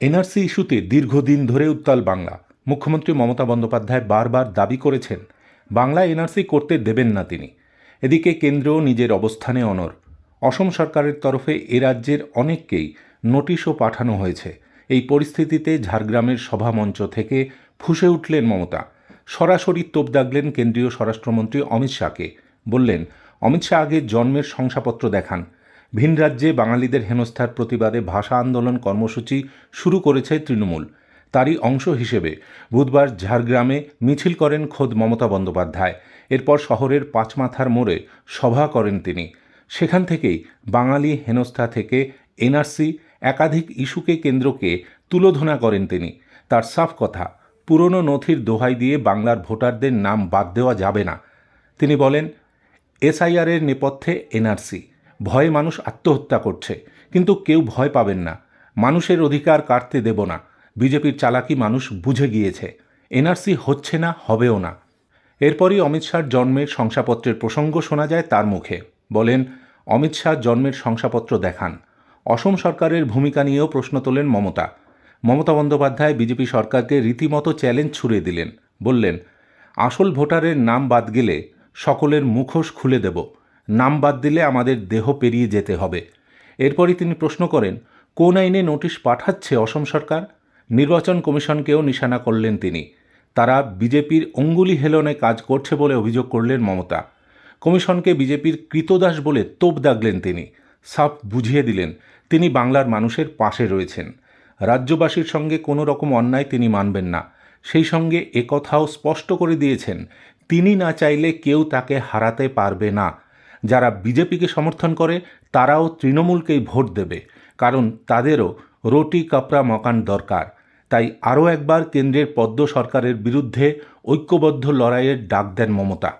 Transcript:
NRC ইস্যুতে দীর্ঘদিন ধরে উত্তাল বাংলা। মুখ্যমন্ত্রী মমতা বন্দ্যোপাধ্যায় বারবার দাবি করেছেন, বাংলা এনআরসি করতে দেবেন না তিনি। এদিকে কেন্দ্রও নিজের অবস্থানে অনর অসম সরকারের তরফে এ রাজ্যের অনেককেই নোটিশও পাঠানো হয়েছে। এই পরিস্থিতিতে ঝাড়গ্রামের সভামঞ্চ থেকে ফুঁসে উঠলেন মমতা। সরাসরি তোপ দাগলেন কেন্দ্রীয় স্বরাষ্ট্রমন্ত্রী অমিত শাহকে। বললেন, অমিত শাহ আগে জন্মের শংসাপত্র দেখান ভিন রাজ্যে বাঙালিদের হেনস্থার প্রতিবাদে ভাষা আন্দোলন কর্মসূচি শুরু করেছে তৃণমূল। তারই অংশ হিসেবে বুধবার ঝাড়গ্রামে মিছিল করেন খোদ মমতা বন্দ্যোপাধ্যায়। এরপর শহরের পাঁচমাথার মোড়ে সভা করেন তিনি। সেখান থেকেই বাঙালি হেনস্থা থেকে এনআরসি একাধিক ইস্যুকে কেন্দ্রকে তুলোধনা করেন তিনি। তার সাফ কথা, পুরনো নথির দোহাই দিয়ে বাংলার ভোটারদের নাম বাদ দেওয়া যাবে না। তিনি বলেন, এসআইআরের নেপথ্যে এনআরসি। ভয়ে মানুষ আত্মহত্যা করছে। কিন্তু কেউ ভয় পাবেন না। মানুষের অধিকার কাটতে দেব না। বিজেপির চালাকি মানুষ বুঝে গিয়েছে। এনআরসি হচ্ছে না, হবেও না। এরপরই অমিত শাহর জন্মের শংসাপত্রের প্রসঙ্গ শোনা যায় তার মুখে। বলেন, অমিত শাহ জন্মের শংসাপত্র দেখান। অসম সরকারের ভূমিকা নিয়েও প্রশ্ন তোলেন মমতা। মমতা বন্দ্যোপাধ্যায় বিজেপি সরকারকে রীতিমতো চ্যালেঞ্জ ছুড়ে দিলেন। বললেন, আসল ভোটারের নাম বাদ গেলে সকলের মুখোশ খুলে দেব। নাম বাদ দিলে আমাদের দেহ পেরিয়ে যেতে হবে। এরপরই তিনি প্রশ্ন করেন, কোন আইনে নোটিশ পাঠাচ্ছে অসম সরকার? নির্বাচন কমিশনকেও নিশানা করলেন তিনি। তারা বিজেপির অঙ্গুলি হেলনে কাজ করছে বলে অভিযোগ করলেন মমতা। কমিশনকে বিজেপির কৃতদাস বলে তোপ দাগলেন তিনি। সাফ বুঝিয়ে দিলেন, তিনি বাংলার মানুষের পাশে রয়েছেন। রাজ্যবাসীর সঙ্গে কোনো রকম অন্যায় তিনি মানবেন না। সেই সঙ্গে একথাও স্পষ্ট করে দিয়েছেন, তিনি না চাইলে কেউ তাকে হারাতে পারবে না। যারা বিজেপিকে সমর্থন করে, তারাও তৃণমূলকেই ভোট দেবে। কারণ তাদেরও রোটি, কাপড়া, মকান দরকার। তাই আরও একবার কেন্দ্রের পদ্ম সরকারের বিরুদ্ধে ঐক্যবদ্ধ লড়াইয়ের ডাক দেন মমতা।